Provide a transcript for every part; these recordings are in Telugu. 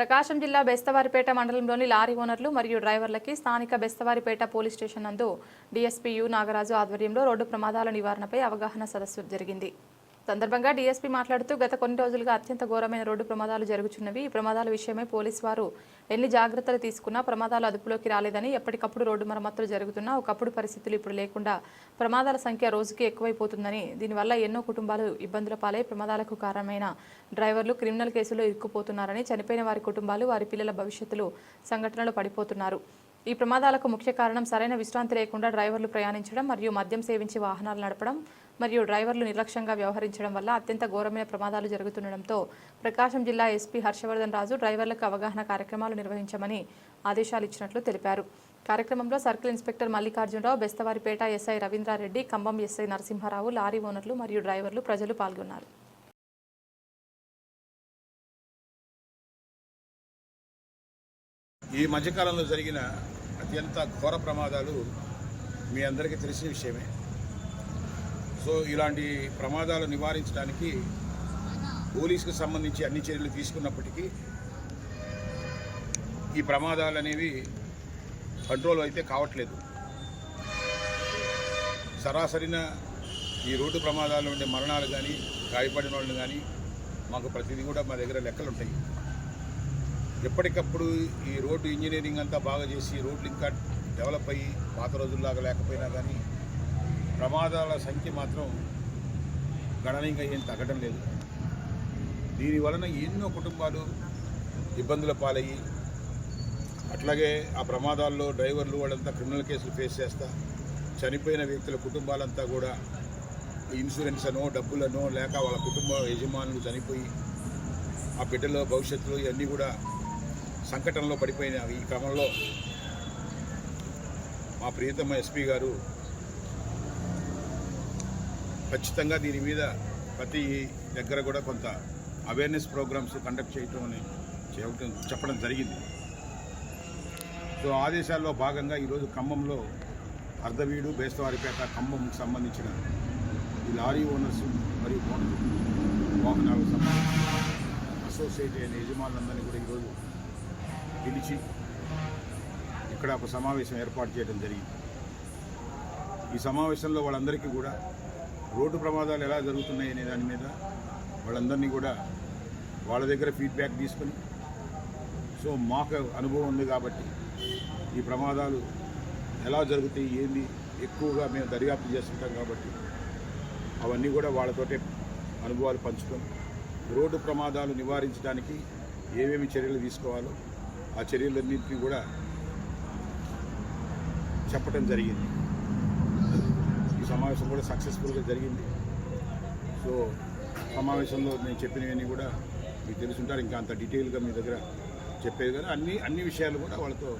ప్రకాశం జిల్లా బెస్తవారిపేట మండలంలోని లారీ ఓనర్లు మరియు డ్రైవర్లకి స్థానిక బెస్తవారిపేట పోలీస్ స్టేషన్ నందు డీఎస్పీ యు నాగరాజు ఆధ్వర్యంలో రోడ్డు ప్రమాదాల నివారణపై అవగాహన సదస్సు జరిగింది. సందర్భంగా డీఎస్పీ మాట్లాడుతూ గత కొన్ని రోజులుగా అత్యంత ఘోరమైన రోడ్డు ప్రమాదాలు జరుగుతున్నవి ఈ ప్రమాదాల విషయమై పోలీసు వారు ఎన్ని జాగ్రత్తలు తీసుకున్నా ప్రమాదాలు అదుపులోకి రాలేదని ఎప్పటికప్పుడు రోడ్డు మరమ్మతులు జరుగుతున్నా ఒకప్పుడు పరిస్థితులు ఇప్పుడు లేకుండా ప్రమాదాల సంఖ్య రోజుకి ఎక్కువైపోతుందని దీనివల్ల ఎన్నో కుటుంబాలు ఇబ్బందుల పాలై ప్రమాదాలకు కారణమైన డ్రైవర్లు క్రిమినల్ కేసులో ఇరుక్కుపోతున్నారని చనిపోయిన వారి కుటుంబాలు వారి పిల్లల భవిష్యత్తులో సంఘటనలో పడిపోతున్నారు. ఈ ప్రమాదాలకు ముఖ్య కారణం సరైన విశ్రాంతి లేకుండా డ్రైవర్లు ప్రయాణించడం మరియు మద్యం సేవించి వాహనాలు నడపడం మరియు డ్రైవర్లు నిర్లక్ష్యంగా వ్యవహరించడం వల్ల అత్యంత ఘోరమైన ప్రమాదాలు జరుగుతుండటంతో ప్రకాశం జిల్లా ఎస్పీ హర్షవర్ధన్ రాజు డ్రైవర్లకు అవగాహన కార్యక్రమాలు నిర్వహించమని ఆదేశాలు ఇచ్చినట్లు తెలిపారు. కార్యక్రమంలో circle inspector Mallikarjunarao Bestavaripeta SI Ravindrareddy Khammam SI Narasimharao lorry ఓనర్లు మరియు డ్రైవర్లు ప్రజలు పాల్గొన్నారు. ఈ మధ్యకాలంలో జరిగిన అత్యంత ఘోర ప్రమాదాలు మీ అందరికీ తెలిసిన విషయమే. సో ఇలాంటి ప్రమాదాలు నివారించడానికి పోలీసుకు సంబంధించి అన్ని చర్యలు తీసుకున్నప్పటికీ ఈ ప్రమాదాలు అనేవి కంట్రోల్ అయితే కావట్లేదు. సరాసరిన ఈ రోడ్డు ప్రమాదాలు ఉండే మరణాలు కానీ గాయపడిన వాళ్ళు కానీ మాకు ప్రతిదీ కూడా మా దగ్గర లెక్కలు ఉంటాయి ఎప్పటికప్పుడు ఈ రోడ్డు ఇంజనీరింగ్ అంతా బాగా చేసి రోడ్లు ఇంకా డెవలప్ అయ్యి పాత రోజుల్లాగా లేకపోయినా కానీ ప్రమాదాల సంఖ్య మాత్రం గణనీయంగా ఏం తగ్గడం లేదు. దీని వలన ఎన్నో కుటుంబాలు ఇబ్బందుల పాలయ్యి అట్లాగే ఆ ప్రమాదాల్లో డ్రైవర్లు వాళ్ళంతా క్రిమినల్ కేసులు ఫేస్ చేస్తా చనిపోయిన వ్యక్తుల కుటుంబాలంతా కూడా ఇన్సూరెన్స్ అనో డబ్బులనో లేక వాళ్ళ కుటుంబ యజమానులు చనిపోయి ఆ బిడ్డలో భవిష్యత్తులో ఇవన్నీ కూడా సంకటంలో పడిపోయిన ఈ క్రమంలో మా ప్రియతమ ఎస్పీ గారు ఖచ్చితంగా దీని మీద ప్రతి దగ్గర కూడా కొంత అవేర్నెస్ ప్రోగ్రామ్స్ కండక్ట్ చేయటం అని చేయటం చెప్పడం జరిగింది. సో ఆదేశాల్లో భాగంగా ఈరోజు ఖమ్మంలో అర్ధవీడు బేస్తవారిపేట ఖమ్మంకి సంబంధించిన ఈ లారీ ఓనర్స్ మరియు వాహనాలకు సంబంధించిన అసోసియేట్ అయిన యజమానులందరినీ కూడా ఈరోజు పిలిచి ఇక్కడ ఒక సమావేశం ఏర్పాటు చేయడం జరిగింది. ఈ సమావేశంలో వాళ్ళందరికీ కూడా రోడ్డు ప్రమాదాలు ఎలా జరుగుతున్నాయి అనే దాని మీద వాళ్ళందరినీ కూడా వాళ్ళ దగ్గర ఫీడ్బ్యాక్ తీసుకొని సో మాకు అనుభవం ఉంది కాబట్టి ఈ ప్రమాదాలు ఎలా జరుగుతాయి ఏంది ఎక్కువగా మేము దర్యాప్తు చేస్తుంటాం కాబట్టి అవన్నీ కూడా వాళ్ళతోటే అనుభవాలు పంచుకొని రోడ్డు ప్రమాదాలు నివారించడానికి ఏమేమి చర్యలు తీసుకోవాలో ఆ చర్యలన్నింటినీ కూడా చెప్పడం జరిగింది. ఈ సమావేశం కూడా సక్సెస్ఫుల్గా జరిగింది. సో సమావేశంలో నేను చెప్పినవన్నీ కూడా మీకు తెలుసుంటారు. ఇంకా అంత డీటెయిల్గా మీ దగ్గర చెప్పేది కానీ అన్ని అన్ని విషయాలు కూడా వాళ్ళతో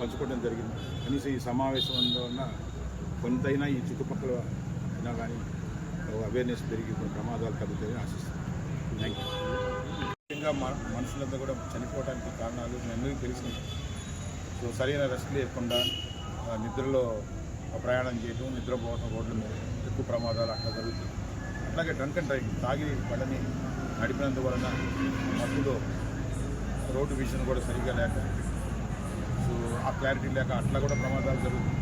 పంచుకోవడం జరిగింది. కనీసం ఈ సమావేశంలో ఉన్న కొంతైనా ఈ చుట్టుపక్కల అయినా కానీ అవేర్నెస్ పెరిగి కొన్ని ప్రమాదాలు తగ్గుతాయని ఆశిస్తున్నాను. థ్యాంక్ యూ ముఖ్యంగా మనుషులంతా కూడా చనిపోవడానికి కారణాలు మీ అందరికీ సో సరైన రెస్ట్ లేకుండా నిద్రలో ప్రయాణం చేయడం నిద్రపోవటం రోడ్ల మీద ఎక్కువ ప్రమాదాలు అట్లా జరుగుతాయి. అట్లాగే డ్రంక్ అండ్ డ్రైవింగ్ తాగి వాళ్ళని నడిపినందువలన మత్తులో రోడ్డు విజన్ కూడా సరిగా లేక సో ఆ క్లారిటీ లేక అట్లా కూడా ప్రమాదాలు జరుగుతాయి.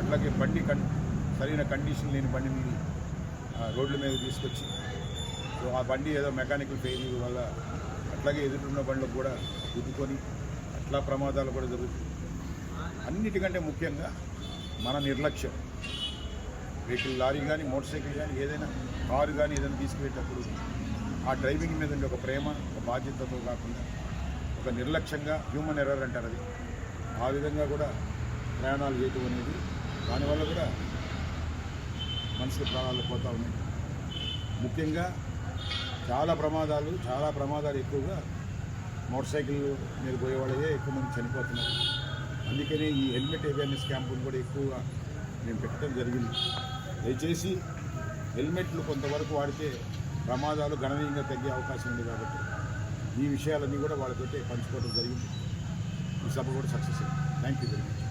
అట్లాగే బండి కం సరైన కండిషన్ లేని బండిని ఆ, రోడ్ల మీద తీసుకొచ్చి మా బండి ఏదో మెకానికల్ ఫెయిల్యూర్ వల్ల అట్లాగే ఎదురున్న బండ్లకు కూడా గుద్దుకొని అట్లా ప్రమాదాలు కూడా జరుగుతాయి అన్నిటికంటే ముఖ్యంగా మన నిర్లక్ష్యం. వెహికల్ లారీ కానీ మోటార్ సైకిల్ కానీ ఏదైనా కారు కానీ ఏదైనా తీసుకువెళ్ళేటప్పుడు ఆ డ్రైవింగ్ మీద ఒక ప్రేమ ఒక బాధ్యతతో కాకుండా ఒక నిర్లక్ష్యంగా హ్యూమన్ ఎర్రర్ అంటారు అది. ఆ విధంగా కూడా ప్రయాణాలు చేయటం అనేది దానివల్ల కూడా మనుషుల ప్రాణాలు పోతూ ఉన్నాయి. ముఖ్యంగా చాలా ప్రమాదాలు చాలా ప్రమాదాలు ఎక్కువగా మోటార్ సైకిల్ మీద పోయే వాళ్ళే ఎక్కువ మంది చనిపోతున్నారు. అందుకనే ఈ హెల్మెట్ అవేర్నెస్ క్యాంపులు కూడా ఎక్కువగా మేము పెట్టడం జరిగింది. దయచేసి హెల్మెట్లు కొంతవరకు వాడితే ప్రమాదాలు గణనీయంగా తగ్గే అవకాశం ఉంది కాబట్టి ఈ విషయాలన్నీ కూడా వాళ్ళతో పంచుకోవడం జరిగింది. ఈ సభ కూడా సక్సెస్ అయింది. Thank you very much